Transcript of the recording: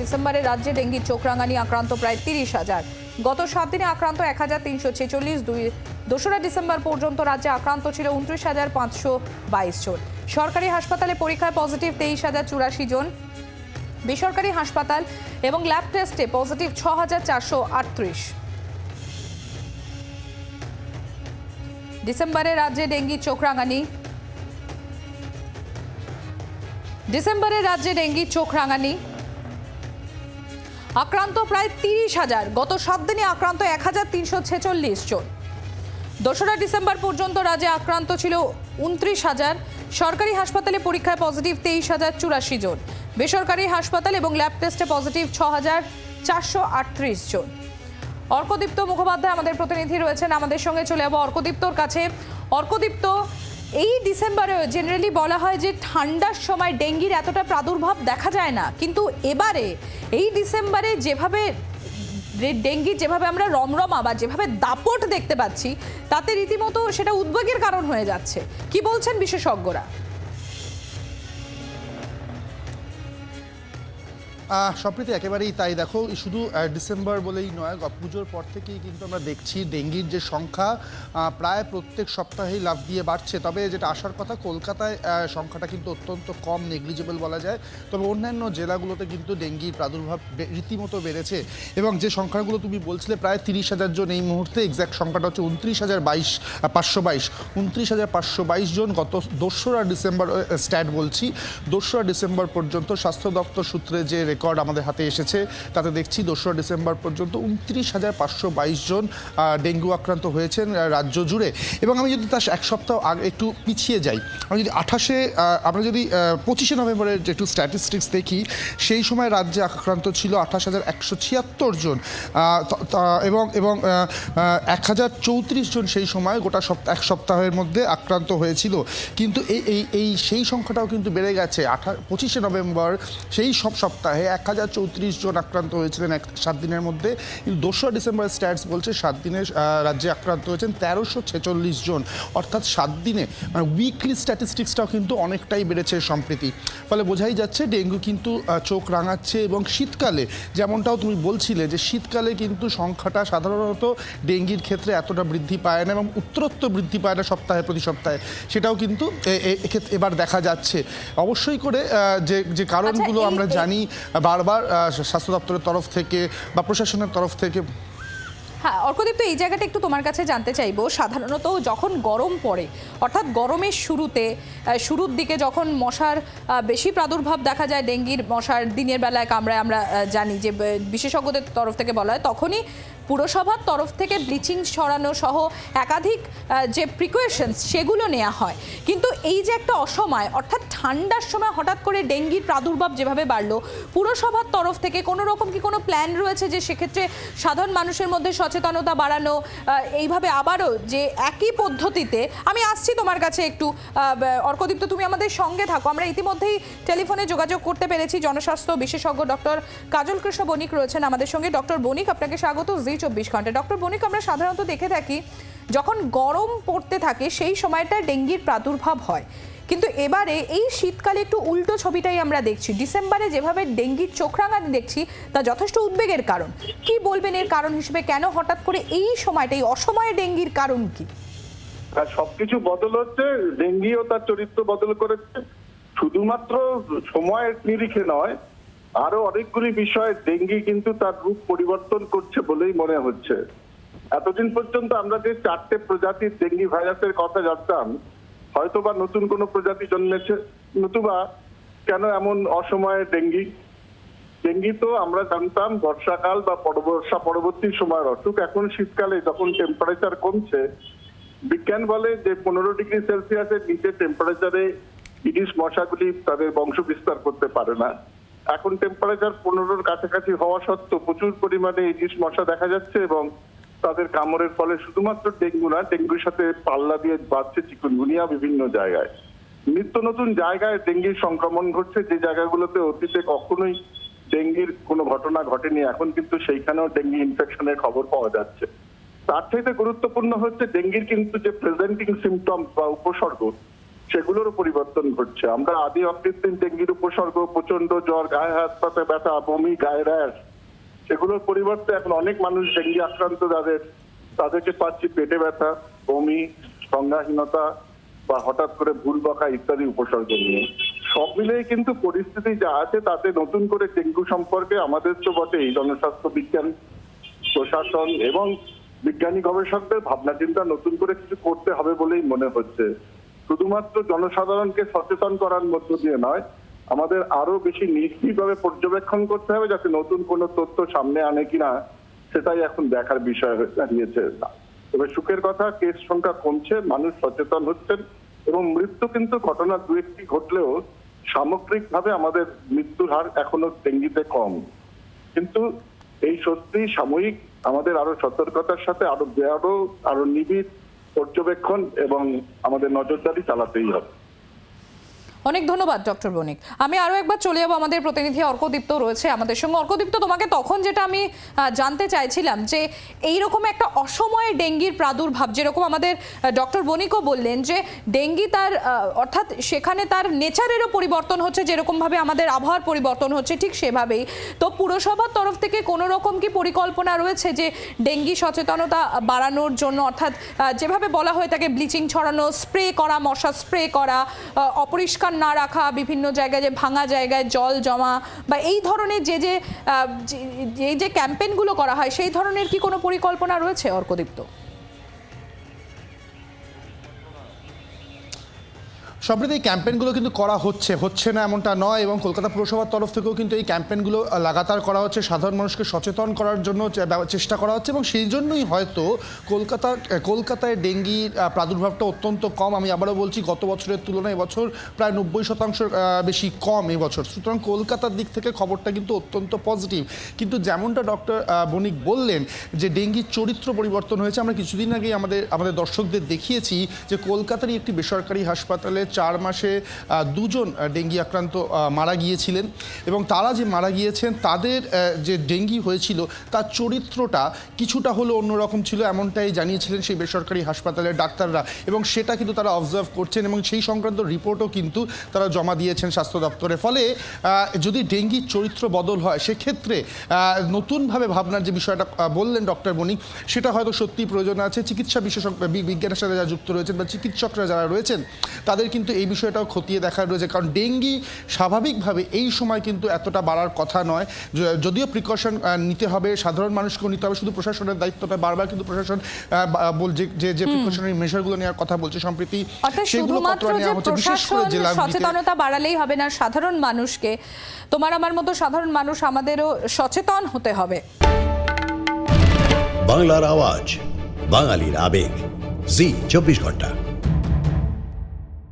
ডিসেম্বরে রাজ্যে ডেঙ্গির চোখ রাঙানি আক্রান্ত প্রায় তিরিশ হাজার। গত সাত দিনে আক্রান্ত এক হাজার তিনশো ছেচল্লিশ দুই দোসরা ডিসেম্বর পর্যন্ত রাজ্যে আক্রান্ত ছিল উনত্রিশ হাজার পাঁচশো বাইশ জন। সরকারি হাসপাতালে পরীক্ষায় পজিটিভ তেইশ হাজার চুরাশি জন। বেসরকারি হাসপাতাল এবং ল্যাব টেস্টে পজিটিভ ছ হাজার চারশো আটত্রিশ। ডিসেম্বরে রাজ্যে ডেঙ্গি চোখ রাঙানি। ডিসেম্বরে রাজ্যে ডেঙ্গি চোখ রাঙানি। আক্রান্ত প্রায় তিরিশ হাজার। গত সাত দিনে আক্রান্ত এক হাজার তিনশো ছেচল্লিশ জন। দোসরা ডিসেম্বর পর্যন্ত রাজ্যে আক্রান্ত ছিল উনত্রিশ হাজার। সরকারি হাসপাতালে পরীক্ষায় পজিটিভ তেইশ হাজার চুরাশি জন। বেসরকারি হাসপাতাল এবং ল্যাব টেস্টে পজিটিভ ছ হাজার চারশো আটত্রিশ জন। অর্কদীপ্ত মুখোপাধ্যায় আমাদের প্রতিনিধি রয়েছেন। আমাদের সঙ্গে চলে যাব অর্কদীপ্তর কাছে। অর্কদীপ্ত এই ডিসেম্বরেও জেনারেলি বলা হয় যে ঠান্ডার সময় ডেঙ্গির এতটা প্রাদুর্ভাব দেখা যায় না। কিন্তু এবারে এই ডিসেম্বরে যেভাবে ডেঙ্গি যেভাবে আমরা রমরমা বা যেভাবে দাপট দেখতে পাচ্ছি, তাতে রীতিমতো সেটা উদ্বেগের কারণ হয়ে যাচ্ছে। কি বলছেন বিশেষজ্ঞরা? সম্প্রীতি একেবারেই তাই। দেখো শুধু ডিসেম্বর বলেই নয় পুজোর পর থেকেই কিন্তু আমরা দেখছি ডেঙ্গির যে সংখ্যা প্রায় প্রত্যেক সপ্তাহেই লাভ দিয়ে বাড়ছে। তবে যেটা আসার কথা, কলকাতায় সংখ্যাটা কিন্তু অত্যন্ত কম নেগলিজেবল বলা যায়। তবে অন্যান্য জেলাগুলোতে কিন্তু ডেঙ্গির প্রাদুর্ভাব রীতিমতো বেড়েছে। এবং যে সংখ্যাগুলো তুমি বলছিলে, প্রায় তিরিশ হাজার জন এই মুহূর্তে এক্স্যাক্ট সংখ্যাটা হচ্ছে উনত্রিশ হাজার বাইশ পাঁচশো বাইশ। উনত্রিশ হাজার পাঁচশো বাইশ জন গত দোসরা ডিসেম্বর স্ট্যাট বলছি, দোসরা ডিসেম্বর পর্যন্ত স্বাস্থ্য দপ্তর সূত্রে যে রেকর্ড আমাদের হাতে এসেছে। তাতে দেখছি দোসরা ডিসেম্বর পর্যন্ত উনত্রিশ হাজার পাঁচশো বাইশ জন ডেঙ্গু আক্রান্ত হয়েছেন রাজ্য জুড়ে। এবং আমি যদি তার এক সপ্তাহ আগে একটু পিছিয়ে যাই, আমি যদি আঠাশে আমরা যদি পঁচিশে নভেম্বরের যে একটু স্ট্যাটিস্টিক্স দেখি, সেই সময় রাজ্যে আক্রান্ত ছিল আঠাশ হাজার একশো ছিয়াত্তর জন। এবং এবং এক হাজার চৌত্রিশ জন সেই সময় গোটা সপ্তাহ এক সপ্তাহের মধ্যে আক্রান্ত হয়েছিল। কিন্তু এই এই সেই সংখ্যাটাও কিন্তু বেড়ে গেছে। আঠা, পঁচিশে নভেম্বর সেই সব সপ্তাহে এক হাজার চৌত্রিশ জন আক্রান্ত হয়েছিলেন এক সাত দিনের মধ্যে। কিন্তু দোসরা ডিসেম্বর স্ট্যাটস বলছে সাত দিনে রাজ্যে আক্রান্ত হয়েছেন তেরোশো ছেচল্লিশ জন। অর্থাৎ সাত দিনে মানে উইকলি স্ট্যাটিস্টিক্সটাও কিন্তু অনেকটাই বেড়েছে সম্প্রীতি। ফলে বোঝাই যাচ্ছে ডেঙ্গু কিন্তু চোখ রাঙাচ্ছে এবং শীতকালে যেমনটাও তুমি বলছিলে যে শীতকালে কিন্তু সংখ্যাটা সাধারণত ডেঙ্গির ক্ষেত্রে এতটা বৃদ্ধি পায় না এবং উত্তরোত্তর বৃদ্ধি পায় না সপ্তাহে প্রতি সপ্তাহে। সেটাও কিন্তু এবার দেখা যাচ্ছে। অবশ্যই করে যে যে কারণগুলো আমরা জানি বারবার স্বাস্থ্য দপ্তরের তরফ থেকে বা প্রশাসনের তরফ থেকে? হ্যাঁ অর্কদীপ তো এই জায়গাটা একটু তোমার কাছে জানতে চাইব। সাধারণত যখন গরম পড়ে, অর্থাৎ গরমের শুরুতে শুরুর দিকে যখন মশার বেশি প্রাদুর্ভাব দেখা যায়, ডেঙ্গির মশার দিনের বেলায় কামড়ায় আমরা জানি যে বিশেষজ্ঞদের তরফ থেকে বলা হয়, তখনই পুরসভার তরফ থেকে ব্লিচিং ছড়ানো সহ একাধিক যে প্রিকশনস সেগুলো নেওয়া হয়। কিন্তু এই যে একটা অসময়, অর্থাৎ ঠান্ডার সময় হঠাৎ করে ডেঙ্গির প্রাদুর্ভাব যেভাবে বাড়লো, পুরসভার তরফ থেকে কোনো রকম কি কোনো প্ল্যান রয়েছে যে সেক্ষেত্রে সাধারণ মানুষের মধ্যে সচেতনতা বাড়ানো এইভাবে আবারও যে একই পদ্ধতিতে, আমি আসছি তোমার কাছে একটু অর্কদীপ্ত, তুমি আমাদের সঙ্গে থাকো। আমরা ইতিমধ্যেই টেলিফোনে যোগাযোগ করতে পেরেছি। জনস্বাস্থ্য বিশেষজ্ঞ ডক্টর কাজল কৃষ্ণ বণিক রয়েছেন আমাদের সঙ্গে। ডক্টর বণিক, আপনাকে স্বাগত। জি চব্বিশ ঘণ্টা। ডক্টর বণিক, আমরা সাধারণত দেখে থাকি, যখন গরম পড়তে থাকে, সেই সময়টা ডেঙ্গির প্রাদুর্ভাব হয়। কিন্তু এবারে এই শীতকালে একটু উল্টো ছবিটাই আমরা দেখছি। ডিসেম্বরে যেভাবে ডেঙ্গির চোখ রাঙানি দেখছি, তা যথেষ্ট উদ্বেগের কারণ। কি বলবেন এর কারণ হিসেবে? কেন হঠাৎ করে এই সময়টা, এই অসময়ে ডেঙ্গির কারণ কি? আর সবকিছু বদল হচ্ছে, ডেঙ্গিও তার চরিত্র বদল করেছে। শুধুমাত্র সময়ের নিরিখে নয় আরও অনেকগুলি বিষয়ে ডেঙ্গি কিন্তু তার রূপ পরিবর্তন করছে বলেই মনে হচ্ছে। এতদিন পর্যন্ত আমরা যে চারটে প্রজাতির ডেঙ্গি ভাইরাসের কথা জানতাম, হয়তোবা নতুন কোনো প্রজাতি জন্মেছে, নতুবা কেন এমন অসময়ে ডেঙ্গি? ডেঙ্গি তো আমরা জানতাম বর্ষাকাল বা বর্ষা পরবর্তী সময়ের অসুখ এখন শীতকালে যখন টেম্পারেচার কমছে, বিজ্ঞান বলে যে পনেরো ডিগ্রি সেলসিয়াসের নিচে টেম্পারেচারে ইডিস মশাগুলি তাদের বংশ বিস্তার করতে পারে না। এখন টেম্পারেচার পনেরোর কাছাকাছি হওয়া সত্ত্বেও প্রচুর পরিমাণে ইডিস মশা দেখা যাচ্ছে এবং তাদের কামড়ের ফলে শুধুমাত্র ডেঙ্গু না, ডেঙ্গুর সাথে পাল্লা দিয়ে বাড়ছে চিকুনগুনিয়া বিভিন্ন জায়গায়। নিত্য নতুন জায়গায় ডেঙ্গির সংক্রমণ ঘটছে, যে জায়গাগুলোতে অতীতে কখনোই ডেঙ্গির কোনো ঘটনা ঘটেনি, এখন কিন্তু সেইখানেও ডেঙ্গি ইনফেকশনের খবর পাওয়া যাচ্ছে। তার চাইতে গুরুত্বপূর্ণ হচ্ছে ডেঙ্গির কিন্তু যে প্রেজেন্টিং সিমটমস বা উপসর্গ সেগুলোরও পরিবর্তন ঘটছে। আমরা আদি অকৃত্রিম ডেঙ্গির উপসর্গ প্রচণ্ড জ্বর, গায়ে হাত পাতে ব্যথা, বমি, গায়ে র্যাশ, সেগুলোর পরিবর্তে এখন অনেক মানুষ ডেঙ্গি আক্রান্ত যাদের, তাদেরকে পাচ্ছি পেটে ব্যথা, বমি সংজ্ঞাহীনতা বা হঠাৎ করে ভুল বকা ইত্যাদি উপসর্গ নিয়ে। সব মিলেই কিন্তু পরিস্থিতি যা আছে তাতে নতুন করে ডেঙ্গু সম্পর্কে আমাদের তো বটে এই জনস্বাস্থ্য বিজ্ঞান, প্রশাসন এবং বিজ্ঞানী গবেষকদের ভাবনা চিন্তা নতুন করে কিছু করতে হবে বলেই মনে হচ্ছে। শুধুমাত্র জনসাধারণকে সচেতন করার মধ্য দিয়ে নয়, আমাদের আরও বেশি নিশ্চিতভাবে পর্যবেক্ষণ করতে হবে যাতে নতুন কোনো তথ্য সামনে আনে কিনা সেটাই এখন দেখার বিষয় হয়ে দাঁড়িয়েছে। তবে সুখের কথা, কেস সংখ্যা কমছে, মানুষ সচেতন হচ্ছেন এবং মৃত্যু কিন্তু ঘটনা দু একটি ঘটলেও সামগ্রিকভাবে আমাদের মৃত্যুর হার এখনও ডেঙ্গিতে কম। কিন্তু এই সত্যি সাময়িক আমাদের আরও সতর্কতার সাথে আরও আরও আরও নিবিড় পর্যবেক্ষণ এবং আমাদের নজরদারি চালাতেই হবে। অনেক ধন্যবাদ, ডক্টর বণিক। আমি আরও একবার চলে যাব। আমাদের প্রতিনিধি অর্কদীপ্ত রয়েছে আমাদের সঙ্গে। অর্কদীপ্ত, তোমাকে তখন যেটা আমি জানতে চাইছিলাম যে এই রকম একটা অসময়ে ডেঙ্গির প্রাদুর্ভাব, যেরকম আমাদের ডক্টর বণিকও বললেন যে ডেঙ্গি তার অর্থাৎ সেখানে তার নেচারেরও পরিবর্তন হচ্ছে, যেরকমভাবে আমাদের আবহাওয়ার পরিবর্তন হচ্ছে ঠিক সেভাবেই। তো পুরসভার তরফ থেকে কোনো রকম কি পরিকল্পনা রয়েছে যে ডেঙ্গি সচেতনতা বাড়ানোর জন্য? অর্থাৎ যেভাবে বলা হয়ে থাকে ব্লিচিং ছড়ানো, স্প্রে করা, মশা স্প্রে করা অপরিষ্কার না রাখা, বিভিন্ন জায়গায় যে ভাঙা জায়গায় জল জমা বা এই ধরনের যে যে এই যে- ক্যাম্পেইনগুলো করা হয়, সেই ধরনের কি কোনো পরিকল্পনা রয়েছে অর্কদীপ্ত? সম্প্রতি এই ক্যাম্পেইনগুলো কিন্তু করা হচ্ছে হচ্ছে না এমনটা নয় এবং কলকাতা পুরসভার তরফ থেকেও কিন্তু এই ক্যাম্পেইনগুলো লাগাতার করা হচ্ছে, সাধারণ মানুষকে সচেতন করার জন্য চেষ্টা করা হচ্ছে এবং সেই জন্যই হয়তো কলকাতা কলকাতায় ডেঙ্গির প্রাদুর্ভাবটা অত্যন্ত কম। আমি আবারও বলছি, গত বছরের তুলনায় এবছর প্রায় নব্বই শতাংশ বেশি কম এবছর সুতরাং কলকাতার দিক থেকে খবরটা কিন্তু অত্যন্ত পজিটিভ। কিন্তু যেমনটা ডক্টর বণিক বললেন যে ডেঙ্গির চরিত্র পরিবর্তন হয়েছে, আমরা কিছুদিন আগেই আমাদের আমাদের দর্শকদের দেখিয়েছি যে কলকাতারই একটি বেসরকারি হাসপাতালে চার মাসে দুজন ডেঙ্গি আক্রান্ত মারা গিয়েছিলেন। এবং তারা যে মারা গিয়েছেন, তাদের যে ডেঙ্গি হয়েছিল, তার চরিত্রটা কিছুটা হলো অন্যরকম ছিল, এমনটাই জানিয়েছিলেন সেই বেসরকারি হাসপাতালের ডাক্তাররা। এবং সেটা কিন্তু তারা অবজার্ভ করছেন এবং সেই সংক্রান্ত রিপোর্টও কিন্তু তারা জমা দিয়েছেন স্বাস্থ্য দপ্তরে। ফলে যদি ডেঙ্গির চরিত্র বদল হয়, সেক্ষেত্রে নতুনভাবে ভাবনার যে বিষয়টা বললেন ডক্টর বণিক সেটা হয়তো সত্যি প্রয়োজন আছে। চিকিৎসা বিশেষজ্ঞ বিজ্ঞানের সাথে যারা যুক্ত রয়েছেন বা চিকিৎসকরা যারা রয়েছেন, তাদের কিন্তু এই বিষয়টাও খতিয়ে দেখার রয়েছে। কারণ ডেঙ্গি স্বাভাবিকভাবে এই সময় কিন্তু এতটা বাড়ার কথা নয়। যদিও প্রিকশন নিতে হবে সাধারণ মানুষকেও নিতে হবে শুধু প্রশাসনের দায়িত্বটা বারবার কিন্তু প্রশাসন যে যে প্রিকশনারি মেশারগুলো নেওয়ার কথা বলছে সম্প্রতি সেগুলো কতটা নেওয়া হচ্ছে বিশেষ করে প্রশাসন জেলাগুলিতে সচেতনতা বাড়ালেই হবে না সাধারণ মানুষকে তোমার আমার মতো সাধারণ মানুষ আমাদেরও সচেতন হতে হবে। বাংলার আওয়াজ বাঙালির আবেগ জি চব্বিশ ঘণ্টা।